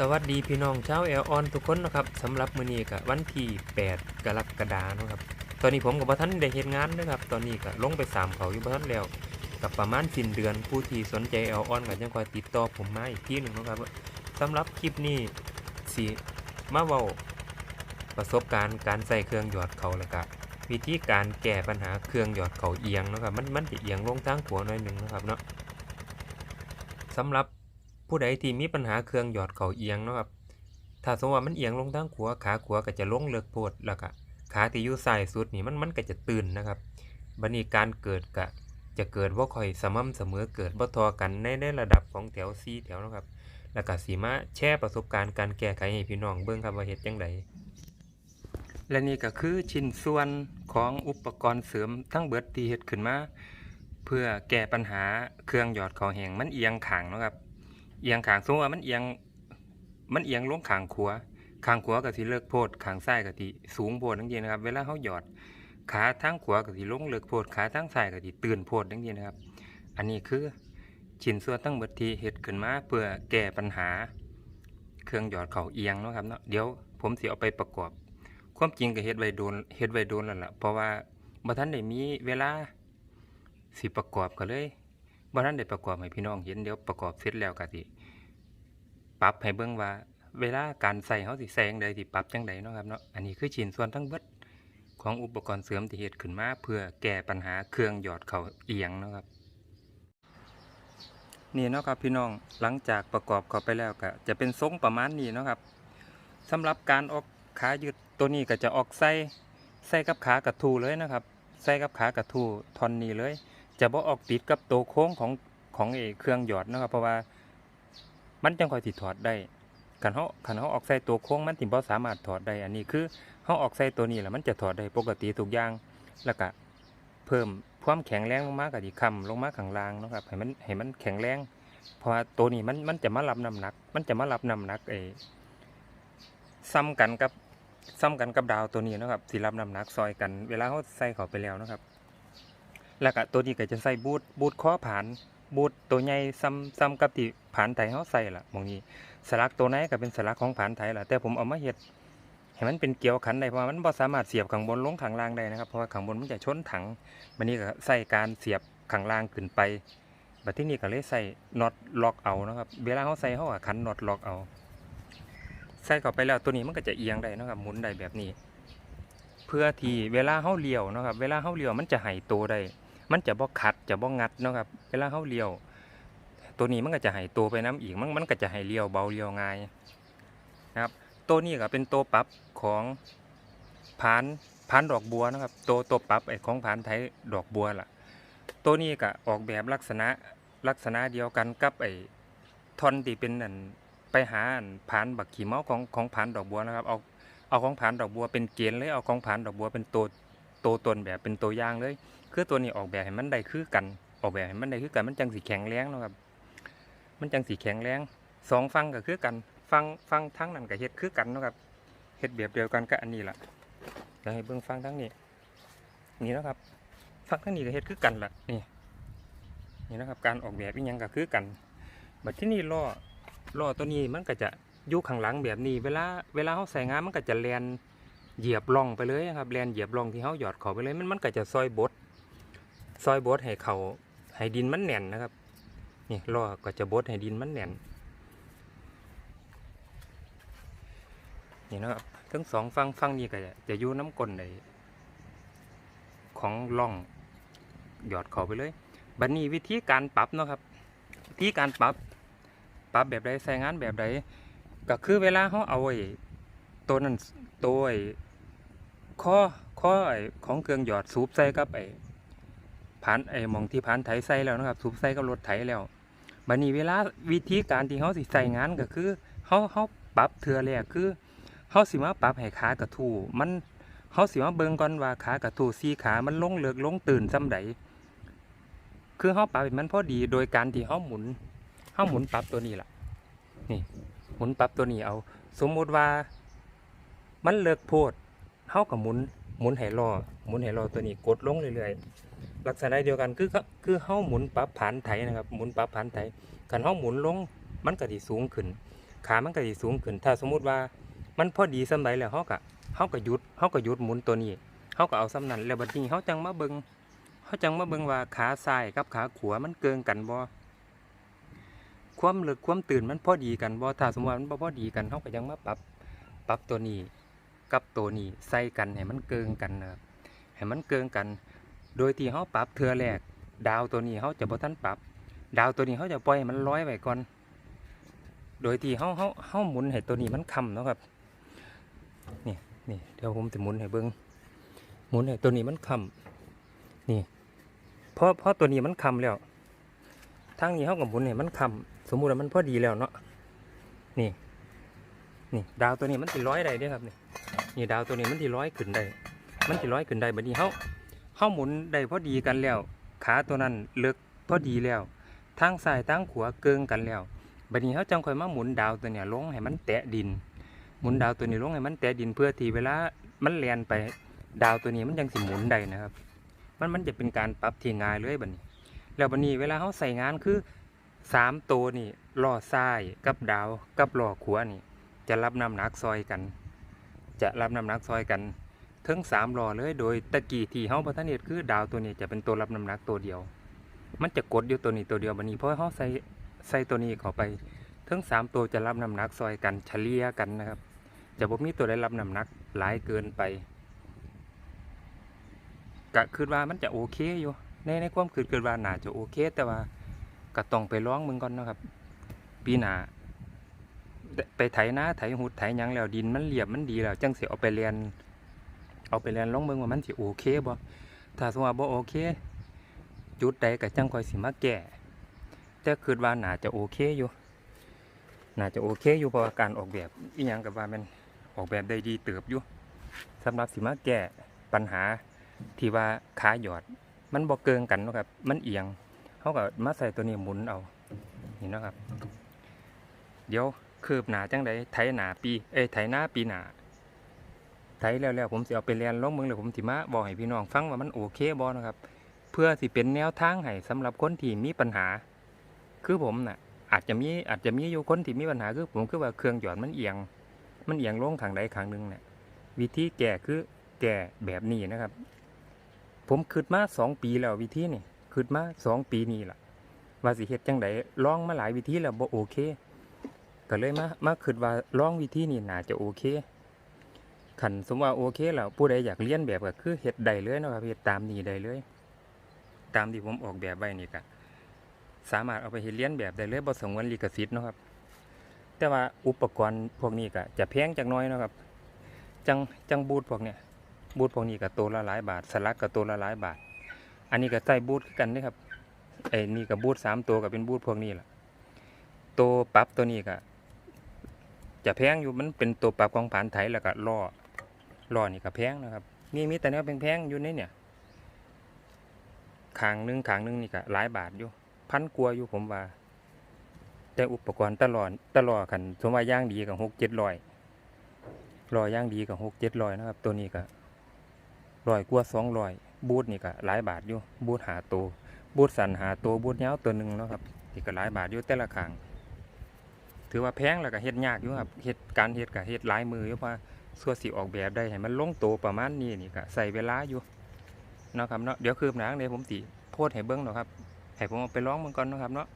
สวัสดีพี่น้องชาวแอลออนทุกคนนะครับสำหรับมื้อนี้ก็วันที่ 8 กรกฎาคมนะครับตอนนี้ผมกับบ่ทันได้เฮ็ดงานนะครับ ตอนนี้ก็ลงไปสามเขาอยู่บ่ทันแล้วกับประมาณสิ้นเดือนผู้ที่สนใจแอลออนก็ยังคอยติดต่อผมมาอีกทีหนึ่งนะครับสำหรับคลิปนี้สิมาเว้าประสบการณ์การใส่เครื่องหยอดเขาแล้วก็วิธีการแก้ปัญหาเครื่องหยอดเขาเอียงนะครับมันมันจะเอียงลงทางหัวหน่อยหนึ่งนะครับเนาะสำหรับ ผู้ใดที่มีปัญหาเครื่องหยอดเข่าเอียงเนาะครับ ถ้าสมมติว่ามันเอียงลงทางขวาขาขวาก็จะลงเลิกโพดแล้วก็ขาที่อยู่ซ้ายสุดนี่มันมันก็จะตื่นนะครับบันี้การเกิดก็จะเกิดว่าค่อยสม่ำเสมอเกิดบ่ทอกันในในระดับของแถว4แถวนะครับ แล้วก็สีมาแชร์ประสบการณ์การแก้ไขให้พี่น้องเบิ่งครับว่าเฮ็ดจังไดและนี่ก็คือชิ้นส่วนของอุปกรณ์เสริมทั้งเบิดที่เฮ็ดขึ้นมา เพื่อแก้ปัญหาเครื่องหยอดเขาแห้งมันเอียงข้างนะครับ อียงขางสมมติว่ามันเอียง มันเอียงลงขางขวาขางขวาก็สิเลิกโพดขางซ้ายก็สิสูงโพดจังซี่นะครับ เวลาเฮาหยอด ขาทางขวาก็สิลงเลิกโพดขาทางซ้ายก็สิตื่นโพดจังซี่นะครับ อันนี้คือชิ้นส่วนทั้งหมดทีเฮ็ดขึ้นมาเพื่อแก้ปัญหา เครื่องหยอดเข่าเอียงนะครับเนาะเดี๋ยวผมสิเอาไปประกอบ ความจริงก็เฮ็ดไวโดนเฮ็ดไวโดนแล้วล่ะเพราะว่าบ่ทันได้มีเวลาสิประกอบก็เลย บ่ทันได้ประกอบให้พี่น้องเห็นเดี๋ยวประกอบเสร็จแล้วก็สิปรับให้เบิ่งว่า เวลาการใส่เฮาสิแซงใดสิปรับจังไดเนาะครับเนาะอันนี้คือชิ้นส่วนทั้งเบิดของอุปกรณ์เสริมที่เฮ็ดขึ้นมาเพื่อแก้ปัญหาเครื่องหยอดเข้าเอียงเนาะครับนี่เนาะครับพี่น้องหลังจากประกอบเข้าไปแล้วก็จะเป็นทรงประมาณนี้เนาะครับสำหรับการออกขายืดตัวนี้ก็จะออกใส่ใส่กับขากระทูเลยนะครับใส่กับขากระทูท่อนนี้เลย จะบ่ออกติดกับตัวโค้งของของเอเครื่องหยอดนะครับ เพราะว่ามันจังค่อยสิถอดได้คันเฮาคันเฮาออกใส่ตัวโค้งมันสิบ่สามารถถอดได้ อันนี้คือเฮาออกใส่ตัวนี้แล้วมันจะถอดได้ปกติทุกอย่างแล้วก็เพิ่มความแข็งแรงลงมาก็สิค้ำลงมาข้างล่างนะครับให้มันให้มันแข็งแรงเพราะว่าตัวนี้มันมันจะมารับน้ำหนัก มันจะมารับน้ำหนักเอซ้ำกันกับซ้ำกันกับดาวตัวนี้นะครับสิรับน้ำหนักซอยกัน เวลาเฮาใส่เข้าไปแล้วนะครับ แล้วก็ตัวนี้ก็จะใส่บูทบูทข้อผานบูทตัวใหญ่ซ้ำซ้ำกับที่ผานไทยเขาใส่ละมองนี้สลักตัวไหนก็เป็นสลักของผานไทยละแต่ผมเอามาเฮ็ดให้มันเป็นเกลียวขันได้เพราะมันบ่สามารถเสียบข้างบนลงข้างล่างได้นะครับเพราะว่าข้างบนมันจะชนถังมันนี้ก็ใส่การเสียบข้างล่างขึ้นไปบัดที่นี่ก็เลยใส่น็อตล็อกเอานะครับเวลาเขาใส่เขาก็ขันน็อตล็อกเอาใส่เข้าไปแล้วตัวนี้มันก็จะเอียงได้นะครับหมุนได้แบบนี้ เพื่อที่เวลาเขาเลี้ยวนะครับ เวลาเขาเลี้ยวมันจะไหตัวได้ มันจะบ่ขัดจะบ่งัดเนาะครับเวลาเขาเลี้ยว ตัวนี้มันก็จะให้ตัวไปน้ำอีกมันมันก็จะให้เลี้ยวเบาเลี้ยวง่ายนะครับ ตัวนี้ก็เป็นตัวปรับของผานผานดอกบัวนะครับ ตัวตัวปรับไอ้ของผานไทยดอกบัวล่ะ ตัวนี้ก็ออกแบบลักษณะลักษณะเดียวกันกับไอ้ทอนที่เป็นอันไปหาอันผานบักขี่เมาของของผานดอกบัวนะครับเอาเอาของผานดอกบัวเป็นเกณฑ์เลยเอาของผานดอกบัวเป็นตัว ตัวตนแบบเป็นตัวอย่างเลย คือตัวนี้ออกแบบให้มันได้คือกัน ออกแบบให้มันได้คือกัน มันจังสีแข็งแรงนะครับ มันจังสีแข็งแรงสองฟังก็คือกัน ฟังฟังทั้งนั้นก็เฮ็ดคือกันนะครับเฮ็ดแบบเดียวกันกับอันนี้แหละเดี๋ยวให้เบิ่งฟังทั้งนี้ นี่นะครับฟังทั้งนี้ก็เฮ็ดคือกันล่ะนี่ นี่นะครับ การออกแบบอีหยังก็คือกันบัดที่นี่ล้อล้อตัวนี้มันก็จะยู่ข้างหลังแบบนี้ เวลาเวลาเฮาใส่งานมันก็จะแลน เหยียบร่องไปเลยครับแลนเหยียบร่องที่เฮาหยอดเข้าไปเลยมันมันก็จะซอยบดซอยบดให้เขาให้ดินมันแน่นนะครับนี่ล้อก็จะบดให้ดินมันแน่นนี่นะครับทั้งสองฟังฟังนี่ก็จะจะอยู่น้ำกลนในของล่องหยอดเขาไปเลย บัดนนี้วิธีการปรับเนาะครับ วิธีการปรับปรับแบบใดใส่งานแบบใดก็คือเวลาเขาเอาไอ้ตัวนั้นตัวไอ้ ข้อข้อไอของเครื่องหยอดสูบใส่กับไอผ่านไอมองที่ผ่านไถใส่แล้วนะครับสูบใส่กับรถไถแล้วบัดนี้เวลาวิธีการที่เขาสิใส่งานก็คือเขาเขาปรับเทือแรกคือเขาสิมาปรับให้ขากระทูมันเขาสิมาเบิ่งก่อนว่าขากระทูสี่ขามันลงเลือกลงตื่นซ้ำใดคือเขาปรับมันพอดีโดยการที่เขาหมุนเขาหมุนปรับตัวนี้ล่ะนี่หมุนปรับตัวนี้เอา สมมุติว่ามันเลิกโพด เขาก็หมุนหมุนให้รอหมุนให้รอตัวนี้กดลงเรื่อยๆลักษณะเดียวกันคือเขาคือเฮาหมุนปรับผานไถนะครับหมุนปรับผานไถคันเฮาหมุนลงมันก็สิสูงขึ้น ขามันก็สิสูงขึ้น ถ้าสมมุติว่ามันพอดีสำใดแล้วเฮาก็เฮาก็หยุดเฮาก็หยุดหมุนตัวนี้เฮาก็เอาสำนั้นแล้วบัดนี้เฮาจังมาเบิงเฮาจังมาเบิงว่าขาซ้ายกับขาขวามันเกินกันบ่ความลึกความตื่นมันพอดีกันบ่ถ้าสมมติว่ามันพอดีกันเฮาก็ยังมาปรับปรับตัวนี้ กับตัวนี้ใส่กันให้มันเกินกันนะครับให้มันเกินกัน โดยที่เฮาปรับเทื่อแรก ดาวตัวนี้เฮาจะบ่ทันปรับ ดาวตัวนี้เขาจะปล่อยมันร้อยไว้ก่อน โดยที่เขาเขาเขาหมุนให้ตัวนี้มันคำเนาะครับนี่นี่เดี๋ยวผมจะหมุนให้เบิ้งหมุนให้ตัวนี้มันคำนี่เพราะเพราะตัวนี้มันคำแล้วทางนี้เขากับหมุนให้มันคำสมมุติว่ามันพอดีแล้วเนาะนี่นี่ดาวตัวนี้มันติร้อยได้ด้อครับนี่ นี่ดาวตัวนี้มันติร้อยขึ้นได้ มันติร้อยขึ้นได้แบบนี้เขาเขาหมุนได้พอดีกันแล้ว ขาตัวนั้นเลิกพอดีแล้วทางซ้ายทางขวาเกิงกันแล้วบัดนี้เขาจังค่อยมาหมุนดาวตัวเนี้ยลงให้มันแตะดิน หมุนดาวตัวนี้ลงให้มันแตะดินเพื่อที่เวลามันแลนไปดาวตัวนี้มันยังสิหมุนได้นะครับ มันมันจะเป็นการปรับที่ง่ายเลยบัดนี้ แล้วบัดนี้เวลาเขาใส่งานคือสามตัวนี่ล้อซ้ายกับดาวกับล้อขวานี่ จะรับน้ำหนักซอยกัน จะรับน้ำหนักซอยกันถึงสามล้อเลย โดยตะกี้ที่เขาประทานเนตคือดาวตัวนี้จะเป็นตัวรับน้ำหนักตัวเดียว มันจะกดอยู่ตัวนี้ตัวเดียวบันนี้เพราะเขาใส่ใส่ตัวนี้เข้าไปทั้งสามตัวจะรับน้ำหนักซอยกันเฉลี่ยกันนะครับ จะบ่มีตัวใดรับน้ำหนักหลายเกินไปก็คือว่ามันจะโอเคอยู่ในในความคือคือว่าน่าจะโอเค แต่ว่าก็ต้องไปร้องมึงก่อนนะครับ ปีหน้า ไปไถนาไถหุดไถยังแล้วดินมันเรียบมันดีแล้วจังสิเอาไปเรียน เอาไปเรียนร้องเมืองว่ามันสิโอเคบ่ถ้าสมมติว่าบ่โอเค จุดใดก็จังคอยสิมาแก้แต่คิดว่าน่าจะโอเคอยู่น่าจะโอเคอยู่เพราะการออกแบบอีหยังกับว่ามันออกแบบได้ดีเติบอยู่สำหรับสิมาแก้ปัญหาที่ว่าขาหยอด มันบ่เกิงกันนะครับมันเอียงเขาก็มาใส่ตัวนี้หมุนเอานี่นะครับเดี๋ยว คืบหนาจังใดไถหนาปีเอ้ไถหน้าปีหนาไถแล้วแล้วผมสิเอาไปเรียนลงเมืองแล้วผมสิมาบอกให้พี่น้องฟังว่ามันโอเคบ่นะครับ เพื่อสิเป็นแนวทางให้สำหรับคนที่มีปัญหา คือผมน่ะ อาจจะมีอาจจะมีอยู่คนที่มีปัญหาคือผมคือว่าเครื่องหยอดมันเอียง มันเอียงลงทางใดทางหนึ่งเนี่ยวิธีแก้คือแก้แบบนี้นะครับ ผมคิดมาสองปีแล้ววิธีนี่คิดมาสองปีนี่ล่ะว่าสิเฮ็ดจังไดลองมาหลายวิธีแล้วบ่โอเค ก็เลยมามาคิดว่าลองวิธีนี้น่าจะโอเคขันสมว่าโอเคแล้วผู้ใดอยากเรียนแบบก็คือเฮ็ดได้เลยนะครับเฮ็ดตามนี้ได้เลย ตามที่ผมออกแบบไว้นี่ก็สามารถเอาไปเฮ็ดเรียนแบบได้เลยบ่สงวนลิขสิทธิ์นะครับ แต่ว่าอุปกรณ์พวกนี้ก็จะแพงจักน้อยนะครับ จังจังบูทพวกเนี้ยบูทพวกนี้ก็ตัวละหลายบาท สลักก็ตัวละหลายบาท อันนี้ก็ใส่บูทกันเด้ครับไอ้นี่ก็บูทสามตัวก็เป็นบูทพวกนี้แหละตัวปรับตัวนี้ก็ จะแพงอยู่มันเป็นตัวปรับของผ่านไถแล้วก็ล้อล้อนี่ก็แพงนะครับนี่มีแต่แนวแพงๆอยู่ในเนี่ยขางหนึงขางหนึงนี่ก็หลายบาทอยู่ พันกว่าอยู่ผมว่า แต่อุปกรณ์ตลอดตลอดกันสมว่าย่างดีกับหกเจ็ดร้อยรอยย่างดีกับหกเจ็ดร้อยนะครับ ตัวนี้ก็ร้อยกว่าสองร้อยบูทนี่ก็หลายบาทอยู่บูทหาตัวบูทสันหาตัวบูทยาวตัวหนึ่งเนาะครับนี่ก็หลายบาทอยู่แต่ละขาง ถือว่าแพงแล้วก็เฮ็ดยากอยู่ครับเฮ็ดการเฮ็ดกับเฮ็ดหลายมืออยู่ว่าส่วนสีออกแบบได้ให้มันลงตัวประมาณนี้นี่ก็ใส่เวลาอยู่เนาะครับเนาะเดี๋ยวคืบหนังเดี๋ยวผมติโพดให้เบิ้งเนาะครับให้ผมเอาไปร้องมันก่อนเนาะครับเนาะ